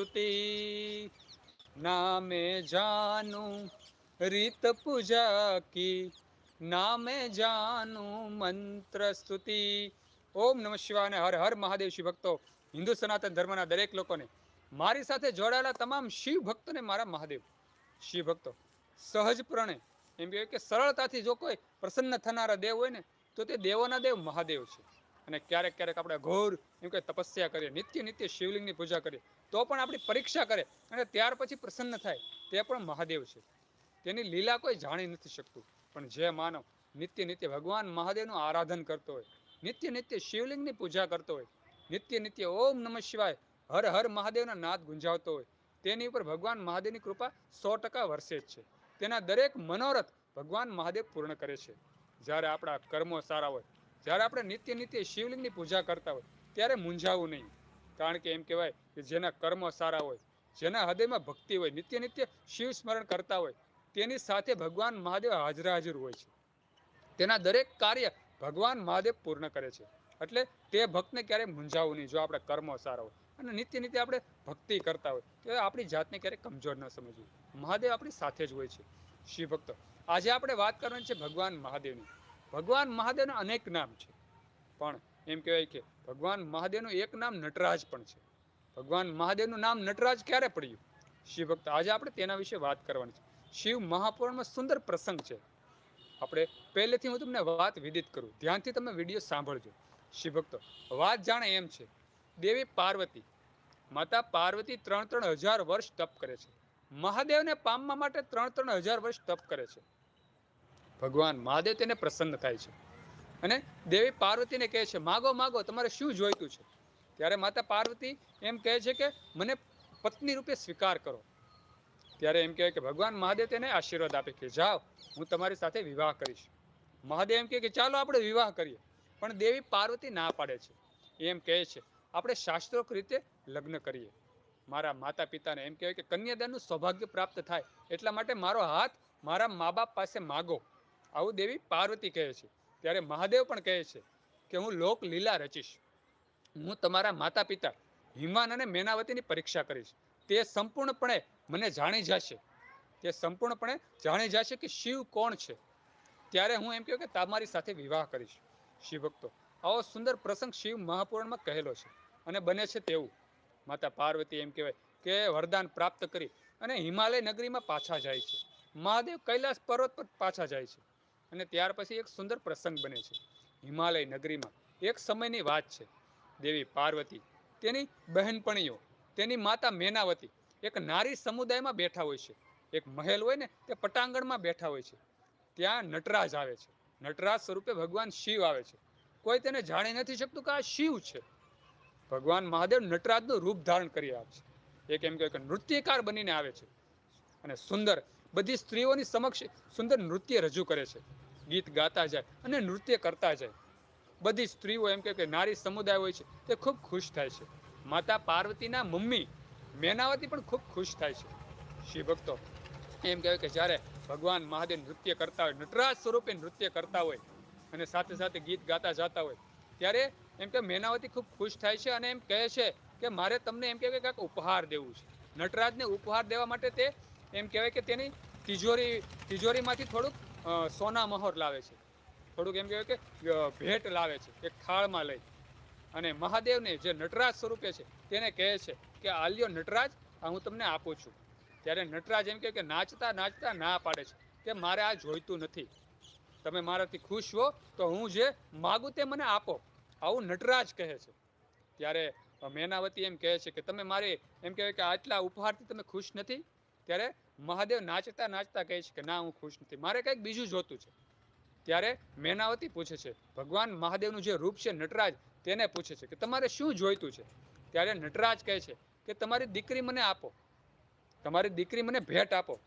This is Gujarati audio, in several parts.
સ્તુતિ નામે જાનું, રીત પૂજા કી નામે જાનું મંત્ર સ્તુતિ. ઓમ નમ શિવાને હર હર મહાદેવ શિવ ભક્તો, હિન્દુ સનાતન ધર્મના દરેક લોકોને મારી સાથે જોડાયેલા તમામ શિવ ભક્તોને મારા મહાદેવ, શિવ ભક્તો સહજપણે એમ કહેવાય કે સરળતાથી જો કોઈ પ્રસન્ન થનારા દેવ હોય ને, તો તે દેવોના દેવ મહાદેવ છે. અને ક્યારેક ક્યારેક આપણે ઘોર એમ કે તપસ્યા કરીએ, નિત્ય નિત્ય શિવલિંગની પૂજા કરીએ, તો પણ આપણી પરીક્ષા કરે અને ત્યાર પછી પ્રસન્ન થાય, તે પણ મહાદેવ છે. તેની લીલા કોઈ જાણી નથી શકતું, પણ જે માનવ નિત્ય નિત્ય ભગવાન મહાદેવનું આરાધન કરતો હોય, નિત્ય નિત્ય શિવલિંગની પૂજા કરતો હોય, નિત્ય નિત્ય ઓમ નમઃ શિવાય હર હર મહાદેવના નાદ ગુંજાવતો હોય, તેની ઉપર ભગવાન મહાદેવની કૃપા સો ટકા વરસે જ છે. તેના દરેક મનોરથ ભગવાન મહાદેવ પૂર્ણ કરે છે. જ્યારે આપણા કર્મો સારા હોય જ્યારે આપણે નિત્ય નિત્ય શિવલિંગની પૂજા કરતા હોય, ત્યારે મૂંઝાવું નહીં. કારણ કે એમ કહેવાય કે જેના કર્મ સારા હોય, જેના હૃદયમાં ભક્તિ હોય, નિત્ય નિત્ય શિવ સ્મરણ કરતા હોય, તેની સાથે ભગવાન મહાદેવ હાજરા હાજર હોય છે. તેના દરેક કાર્ય ભગવાન મહાદેવ પૂર્ણ કરે છે. એટલે તે ભક્તને ક્યારેય મૂંઝાવું નહીં, જો આપણે કર્મો સારા હોય. અને નિત્ય નિત્ય આપણે ભક્તિ કરતા હોય, તો આપણી જાતને ક્યારેય કમજોર ન સમજવું. મહાદેવ આપણી સાથે જ હોય છે. શિવ ભક્ત આજે આપણે વાત કરવાની છે ભગવાન મહાદેવની. ભગવાન મહાદેવના અનેક નામ છે. પણ એમ કહેવાય કે ભગવાન મહાદેવનું એક નામ નટરાજ પણ છે. ભગવાન મહાદેવનું નામ નટરાજ ક્યારે પડ્યું? શિવ ભક્ત આજે આપણે તેના વિશે વાત કરવાની છે. શિવ મહાપુરાણમાં સુંદર પ્રસંગ છે. આપણે પહેલેથી હું તમને વાત વિદિત કરું. ધ્યાનથી તમે વીડિયો સાંભળજો. શિવ ભક્તો વાત જાણે એમ છે. દેવી પાર્વતી, માતા પાર્વતી ત્રણ ત્રણ હજાર વર્ષ તપ કરે છે. મહાદેવને પામવા માટે ત્રણ ત્રણ હજાર વર્ષ તપ કરે છે. ભગવાન મહાદેવ તેને પ્રસન્ન થાય છે. અને દેવી પાર્વતીને કહે છે, માગો માગો, તમારે શું જોઈતું છે? ત્યારે માતા પાર્વતી એમ કહે છે કે, મને પત્ની રૂપે સ્વીકાર કરો. ત્યારે એમ કહેવાય કે, ભગવાન મહાદેવ તેને આશીર્વાદ આપે કે, જાઓ, હું તમારી સાથે વિવાહ કરીશ. મહાદેવ એમ કહે કે, ચાલો, આપણે વિવાહ કરીએ. પણ દેવી પાર્વતી ના પાડે છે. એમ કહે છે, આપણે શાસ્ત્રોક રીતે લગ્ન કરીએ. મારા માતા પિતાને એમ કહેવાય કે, કન્યાદાનનું સૌભાગ્ય પ્રાપ્ત થાય, એટલા માટે મારો હાથ મારા મા બાપ પાસે માગો. આવું દેવી પાર્વતી કહે છે. ત્યારે મહાદેવ પણ કહે છે કે હું લોક લીલા રચીશ. હું તમારા માતા પિતા હિમાન અને મેનાવતીની પરીક્ષા કરીશ. તે સંપૂર્ણપણે મને જાણી જશે. તે સંપૂર્ણપણે જાણી જશે કે શિવ કોણ છે. ત્યારે હું એમ કહ્યું કે તમારી સાથે વિવાહ કરીશ. શિવ ભક્તો આવો સુંદર પ્રસંગ શિવ મહાપુરાણમાં કહેલો છે અને બને છે તેવું. માતા પાર્વતી એમ કહેવાય કે વરદાન પ્રાપ્ત કરી અને હિમાલય નગરીમાં પાછા જાય છે. મહાદેવ કૈલાસ પર્વત પર પાછા જાય છે. અને ત્યાર પછી એક સુંદર પ્રસંગ બને છે. હિમાલય નગરીમાં એક સમયની વાત છે. દેવી પાર્વતી, તેની બહેનપણીઓ, તેની માતા મેનાવતી એક નારી સમુદાયમાં બેઠા હોય છે. એક મહેલ હોય ને, તે પટાંગણમાં બેઠા હોય છે. ત્યાં નટરાજ આવે છે. નટરાજ સ્વરૂપે ભગવાન શિવ આવે છે. કોઈ તેને જાણી નથી શકતું કે આ શિવ છે. ભગવાન મહાદેવ નટરાજનું રૂપ ધારણ કરી આવે છે. એક એમ કે નૃત્યકાર બનીને આવે છે. અને સુંદર બધી સ્ત્રીઓની સમક્ષ સુંદર નૃત્ય રજૂ કરે છે. ગીત ગાતા જાય અને નૃત્ય કરતા જાય. બધી સ્ત્રીઓ એમ કે નારી સમુદાય હોય છે તે ખૂબ ખુશ થાય છે. માતા પાર્વતીના મમ્મી મેનાવતી પણ ખૂબ ખુશ થાય છે. શિવ ભક્તો, એમ કહેવાય કે જ્યારે ભગવાન મહાદેવ નૃત્ય કરતા હોય, નટરાજ સ્વરૂપે નૃત્ય કરતા હોય અને સાથે સાથે ગીત ગાતા જતા હોય, ત્યારે એમ કે મેનાવતી ખૂબ ખુશ થાય છે અને એમ કહે છે કે મારે તમને એમ કહેવાય કે કાંઈક ઉપહાર દેવું છે. નટરાજને ઉપહાર દેવા માટે તે એમ કહેવાય કે તેની તિજોરી, તિજોરીમાંથી થોડુંક સોના મહોર લાવે છે. થોડુંક એમ કહેવાય કે ભેટ લાવે છે, એક થાળમાં લઈ. અને મહાદેવને જે નટરાજ સ્વરૂપે છે, તેને કહે છે કે, આલ્યો નટરાજ, આ હું તમને આપું છું. ત્યારે નટરાજ એમ કહે કે, નાચતા નાચતા ના પાડે છે, કે મારે આ જોઈતું નથી. તમે મારાથી ખુશ હો, તો હું જે માગું તે મને આપો. આવું નટરાજ કહે છે. ત્યારે મેનાવતી એમ કહે છે કે, તમે મારે, એમ કહેવાય કે, આટલા ઉપહારથી તમે ખુશ નથી? ત્યારે મહાદેવ નાચતા નાચતા કહે છે કે, ના, હું ખુશ નથી. મારે કંઈક બીજું જોતું છે. ત્યારે મેનાવતી પૂછે છે, ભગવાન મહાદેવનું જે રૂપ છે નટરાજ, તેને પૂછે છે કે, તમારે શું જોઈતું છે? ત્યારે નટરાજ કહે છે કે, તમારી દીકરી મને આપો. તમારી દીકરી મને ભેટ આપો.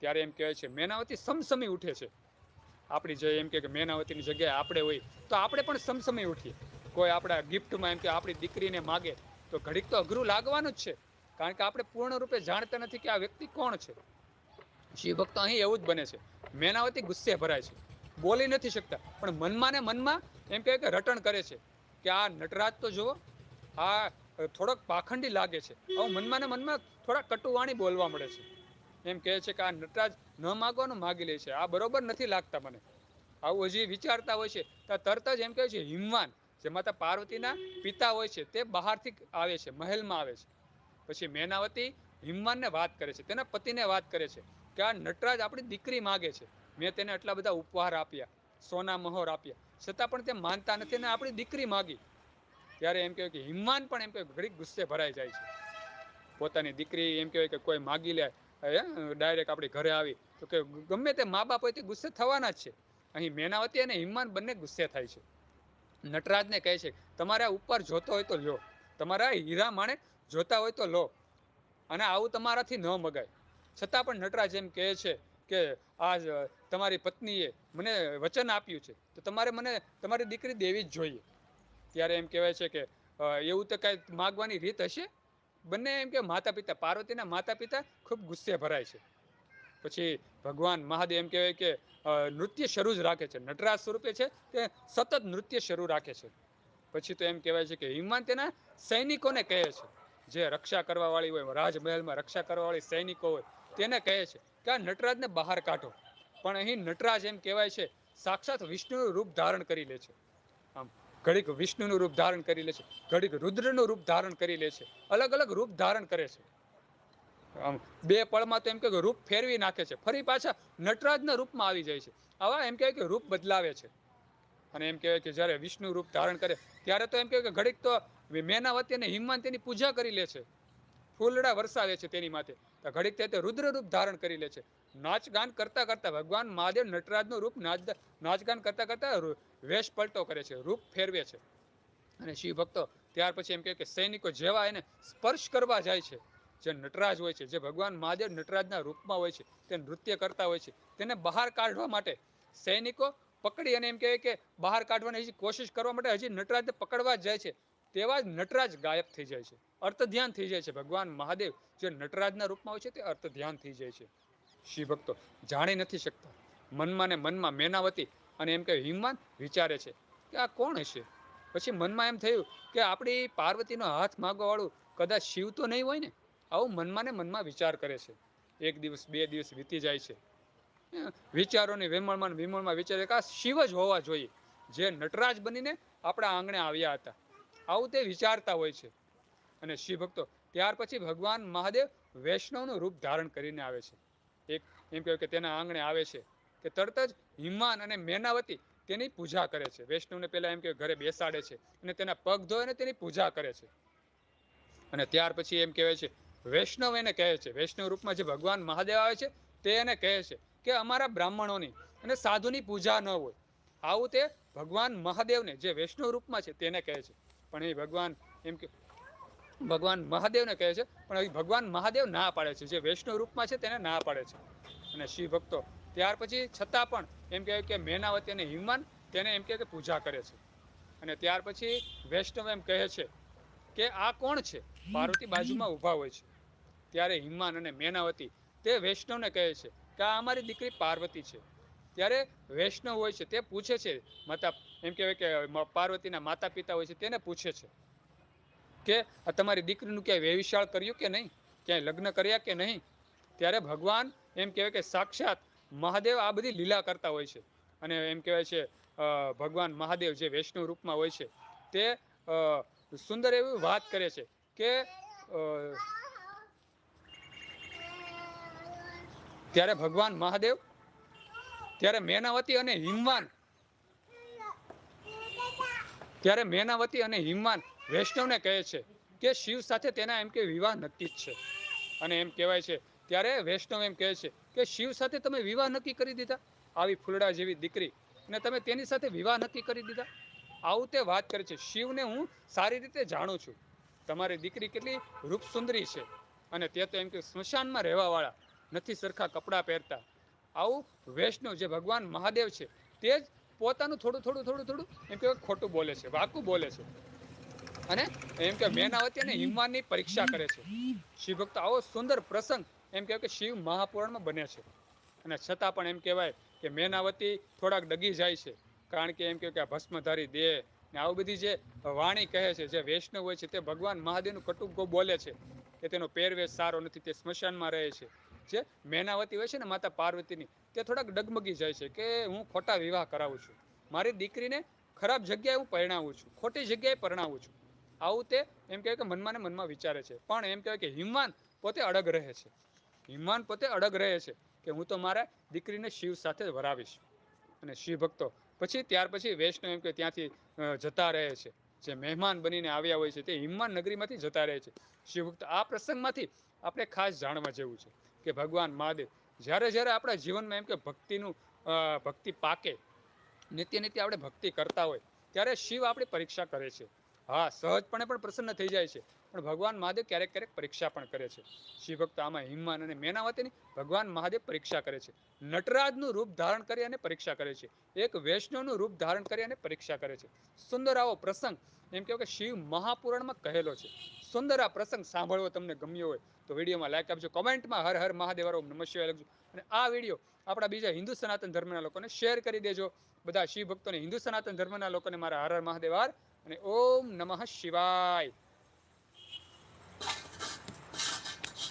ત્યારે એમ કહે છે, મેનાવતી સમસમી ઉઠે છે. આપણી જે એમ કે, મેનાવતીની જગ્યાએ આપણે હોય, તો આપણે પણ સમસમી ઉઠીએ. કોઈ આપણા ગિફ્ટમાં એમ કે, આપણી દીકરીને માગે, તો ઘડીક તો અઘરું લાગવાનું જ છે. કારણ કે આપણે પૂર્ણરૂપે જાણતા નથી કે આ વ્યક્તિ કોણ છે. શિવ ભક્ત અહીં એવું જ બને છે. મેનાવતી ગુસ્સે ભરાય છે. બોલી નથી શકતા. પણ મનમાં ને મનમાં એમ કહે કે રટણ કરે છે કે આ નટરાજ તો જુઓ, આ થોડોક પાખંડી લાગે છે. આવું મનમાં ને મનમાં થોડા કટુવાણી બોલવા મળે છે. એમ કહે છે કે આ નટરાજ ન માગવાનું માગી લે છે. આ બરોબર નથી લાગતા મને. આવું હજી વિચારતા હોય છે. તરત જ એમ કહે છે, હિમવાન જે માતા પાર્વતીના પિતા હોય છે, તે બહારથી આવે છે, મહેલમાં આવે છે. પછી મેનાવતી હિમવાનને વાત કરે છે, તેના પતિને વાત કરે છે કે આ નટરાજ આપણી દીકરી માગે છે. મેં તેને આટલા બધા ઉપહાર આપ્યા, સોના મહોર આપ્યા, છતાં પણ તે માનતા નથી અને આપણી દીકરી માગી. ત્યારે એમ કહેવાય કે હિમવાન પણ એમ કે ઘડીક ગુસ્સે ભરાઈ જાય છે. પોતાની દીકરી એમ કહેવાય કે કોઈ માગી લે ડાયરેક્ટ આપણી ઘરે આવી, તો કે ગમે તે મા બાપ હોય તે ગુસ્સે થવાના જ છે. અહીં મેનાવતી અને હિમવાન બંને ગુસ્સે થાય છે. નટરાજને કહે છે, તમારે ઉપર જોતો હોય તો લ્યો. તમારા હીરા માણે જોતા હોય તો લો. અને આવું તમારાથી ન મગાય. છતાં પણ નટરાજ એમ કહે છે કે આ તમારી પત્નીએ મને વચન આપ્યું છે. તો તમારે મને, તમારી દીકરી દેવી જ જોઈએ. ત્યારે એમ કહેવાય છે કે એવું તો કાંઈ માગવાની રીત હશે? બંને એમ કે માતા પિતા પાર્વતીના માતા પિતા ખૂબ ગુસ્સે ભરાય છે. પછી ભગવાન મહાદેવ એમ કહેવાય કે નૃત્ય શરૂ જ રાખે છે. નટરાજ સ્વરૂપે છે તે સતત નૃત્ય શરૂ રાખે છે. પછી તો એમ કહેવાય છે કે હિમાન તેના સૈનિકોને કહે છે જે રક્ષા કરવાવાળી હોય, રાજમહેલમાં રક્ષા કરવાવાળી સૈનિકો હોય, તેને કહે છે કે આ નટરાજને બહાર કાઢો. પણ અહીં નટરાજ એમ કહેવાય છે, સાક્ષાત વિષ્ણુનું રૂપ ધારણ કરી લે છે. આમ, ઘડીક વિષ્ણુનું રૂપ ધારણ કરી લે છે, ઘડીક રુદ્રનું રૂપ ધારણ કરી લે છે, અલગ અલગ રૂપ ધારણ કરે છે. આમ, બે પળમાં તો એમ કે રૂપ ફેરવી નાખે છે, ફરી પાછા નટરાજના રૂપમાં આવી જાય છે. આવા એમ કહેવાય કે રૂપ બદલાવે છે. અને એમ કહેવાય કે જ્યારે વિષ્ણુ રૂપ ધારણ કરે, ત્યારે તો એમ કહેવાય કે ઘડીક તો મેનાવતી અને હિમવાન પૂજા કરી લે છે. ફૂલડા વરસાવે છે તેની માથે. તો ઘડીક તે તે રુદ્ર રૂપ ધારણ કરી લે છે. નાચગાન કરતા કરતા ભગવાન મહાદેવ નટરાજનું રૂપ નાચ નાચગાન કરતા કરતા વેશ પલટો કરે છે, રૂપ ફેરવે છે. અને શિવ ભક્તો ત્યાર પછી એમ કહે કે સૈનિકો જેવા એને સ્પર્શ કરવા જાય છે. જે નટરાજ હોય છે, જે ભગવાન મહાદેવ નટરાજના રૂપમાં હોય છે, તે નૃત્ય કરતા હોય છે, તેને બહાર કાઢવા માટે સૈનિકો પકડી અને એમ કહે કે બહાર કાઢવાની હજી કોશિશ કરવા માટે હજી નટરાજને પકડવા જ જાય છે. તેવા જ નટરાજ ગાયબ થઈ જાય છે. અર્થ ધ્યાન થઈ જાય છે. ભગવાન મહાદેવ જે નટરાજના રૂપમાં હોય છે, તે અર્થ ધ્યાન થઈ જાય છે. શિવ ભક્તો જાણી નથી શકતા. મનમાં ને મનમાં મેનાવતી અને એમ કે હિમવાન વિચારે છે કે આ કોણ હશે? પછી મનમાં એમ થયું કે આપણી પાર્વતીનો હાથ માગવાવાળું કદાચ શિવ તો નહીં હોય ને? આવું મનમાં ને મનમાં વિચાર કરે છે. એક દિવસ, બે દિવસ વીતી જાય છે. વિચારોની વિમળમાં વિમળમાં વિચારે કે આ શિવ જ હોવા જોઈએ. જે નટરાજ બનીને આપણા આંગણે આવ્યા હતા. આવું તે વિચારતા હોય છે. અને શિવ ભક્તો, ત્યાર પછી ભગવાન મહાદેવ વૈષ્ણવનું રૂપ ધારણ કરીને આવે છે. એક એમ કહેવાય કે તેના આંગણે આવે છે કે તરત જ હિમાન અને મેનાવતી તેની પૂજા કરે છે. વૈષ્ણવને પહેલા એમ કે ઘરે બેસાડે છે અને તેના પગ ધોય અને તેની પૂજા કરે છે. અને ત્યાર પછી એમ કહેવાય છે, વૈષ્ણવ એને કહે છે. વૈષ્ણવ રૂપમાં જે ભગવાન મહાદેવ આવે છે તે એને કહે છે કે અમારા બ્રાહ્મણોની અને સાધુની પૂજા ન હોય. આવું તે ભગવાન મહાદેવને જે વૈષ્ણવ રૂપમાં છે તેને કહે છે. પણ એ ભગવાન એમ કે, ભગવાન મહાદેવને કહે છે, પણ એ ભગવાન મહાદેવ ના પાડે છે. જે વૈષ્ણવ રૂપમાં છે તેને ના પાડે છે. અને શિવ ભક્તો ત્યાર પછી છતાં પણ એમ કહેવાય કે મેનાવતી અને હિમાન તેને એમ કહે કે પૂજા કરે છે. અને ત્યાર પછી વૈષ્ણવ એમ કહે છે કે આ કોણ છે? પાર્વતી બાજુમાં ઊભા હોય છે. ત્યારે હિમાન અને મેનાવતી તે વૈષ્ણવને કહે છે કે આ અમારી દીકરી પાર્વતી છે. ત્યારે વૈષ્ણવ હોય છે તે પૂછે છે, માતા, એમ કહેવાય કે પાર્વતીના માતા પિતા હોય છે તેને પૂછે છે કે તમારી દીકરીનું ક્યાંય વેવિશાળ કર્યું કે નહીં? ક્યાંય લગ્ન કર્યા કે નહીં? ત્યારે ભગવાન એમ કહેવાય કે સાક્ષાત મહાદેવ આ બધી લીલા કરતા હોય છે. અને એમ કહેવાય છે ભગવાન મહાદેવ જે વૈષ્ણવ રૂપમાં હોય છે તે સુંદર એવી વાત કરે છે કે ત્યારે ભગવાન મહાદેવ ત્યારે મેનાવતી અને હિમવાન. ત્યારે મેનાવતી અને હિમવાન વૈષ્ણવને કહે છે કે શિવ સાથે તેના એમ કે વિવાહ નક્કી જ છે. અને એમ કહેવાય છે, ત્યારે વૈષ્ણવ એમ કહે છે કે શિવ સાથે તમે વિવાહ નક્કી કરી દીધા? આવી ફૂલડા જેવી દીકરી. અને તમે તેની સાથે વિવાહ નક્કી કરી દીધા? આવું તે વાત કરે છે. શિવને હું સારી રીતે જાણું છું. તમારી દીકરી કેટલી રૂપસુંદરી છે. અને તે તો એમ કે સ્મશાનમાં રહેવાવાળા નથી સરખા કપડાં પહેરતા. આવું વૈષ્ણવ જે ભગવાન મહાદેવ છે, તે જ પોતાનું થોડું થોડું થોડું થોડું એમ કે ખોટું બોલે છે, વાકું બોલે છે. અને એમ કે મેનાવતી અને હિમવાનની પરીક્ષા કરે છે. શિવ ભક્ત આવો સુંદર પ્રસંગ એમ કહેવાય કે શિવ મહાપુરાણમાં બને છે. અને છતાં પણ એમ કહેવાય કે મેનાવતી થોડાક ડગી જાય છે, કારણ કે એમ કહેવાય કે આ ભસ્મધારી દેહ ને આવું બધી જે વાણી કહે છે, જે વૈષ્ણવ હોય છે, તે ભગવાન મહાદેવનું કટુકો બોલે છે, કે તેનો પહેરવેશ સારો નથી, તે સ્મશાનમાં રહે છે. જે મેનાવતી હોય છે ને માતા પાર્વતીની, તે થોડાક ડગમગી જાય છે કે હું ખોટા વિવાહ કરાવું છું. મારી દીકરીને ખરાબ જગ્યાએ હું પરણાવું છું, ખોટી જગ્યાએ પરણાવું છું. આવું તે એમ કહેવાય કે મનમાં ને મનમાં વિચારે છે. પણ એમ કહેવાય કે હિમવાન પોતે અડગ રહે છે. હિમવાન પોતે અડગ રહે છે કે હું તો મારા દીકરીને શિવ સાથે વરાવીશ અને શિવ ભક્તો. પછી ત્યાર પછી વૈષ્ણવ એમ કે ત્યાંથી જતા રહે છે. જે મહેમાન બનીને આવ્યા હોય છે તે હિમાન નગરીમાંથી જતા રહે છે. શિવ ભક્તો આ પ્રસંગમાંથી આપણે ખાસ જાણવા જેવું છે. કે ભગવાન મહાદેવ. જ્યારે જ્યારે આપણા જીવનમાં એમ કે ભક્તિનું ભક્તિ પાકે, નિત્ય નિત્ય આપણે ભક્તિ કરતા હોય, ત્યારે શિવ આપણી પરીક્ષા કરે છે. હા, સહજપણે પણ પ્રસન્ન થઈ જાય છે. પણ ભગવાન મહાદેવ ક્યારેક ક્યારેક પરીક્ષા પણ કરે છે. શિવભક્ત આમાં હિમાન અને મેનાવતીની ભગવાન મહાદેવ પરીક્ષા કરે છે. નટરાજનું રૂપ ધારણ કરી અને પરીક્ષા કરે છે. એક વૈષ્ણવનું રૂપ ધારણ કરી અને પરીક્ષા કરે છે. સુંદર આવો પ્રસંગ, એમ કહેવાય કે શિવ મહાપુરાણમાં કહેલો છે. સુંદર આ પ્રસંગ સાંભળવો તમને ગમ્યો હોય તો વિડીયોમાં લાઈક આપજો, કોમેન્ટમાં હર હર મહાદેવ ઓમ નમઃ શિવાય લખજો. અને આ વીડિયો આપણા બીજા હિન્દુ સનાતન ધર્મના લોકોને શેર કરી દેજો. બધા શિવ ભક્તોને હિન્દુ સનાતન ધર્મના લોકોને મારા હર હર મહાદેવ અને ઓમ નમઃ શિવાય.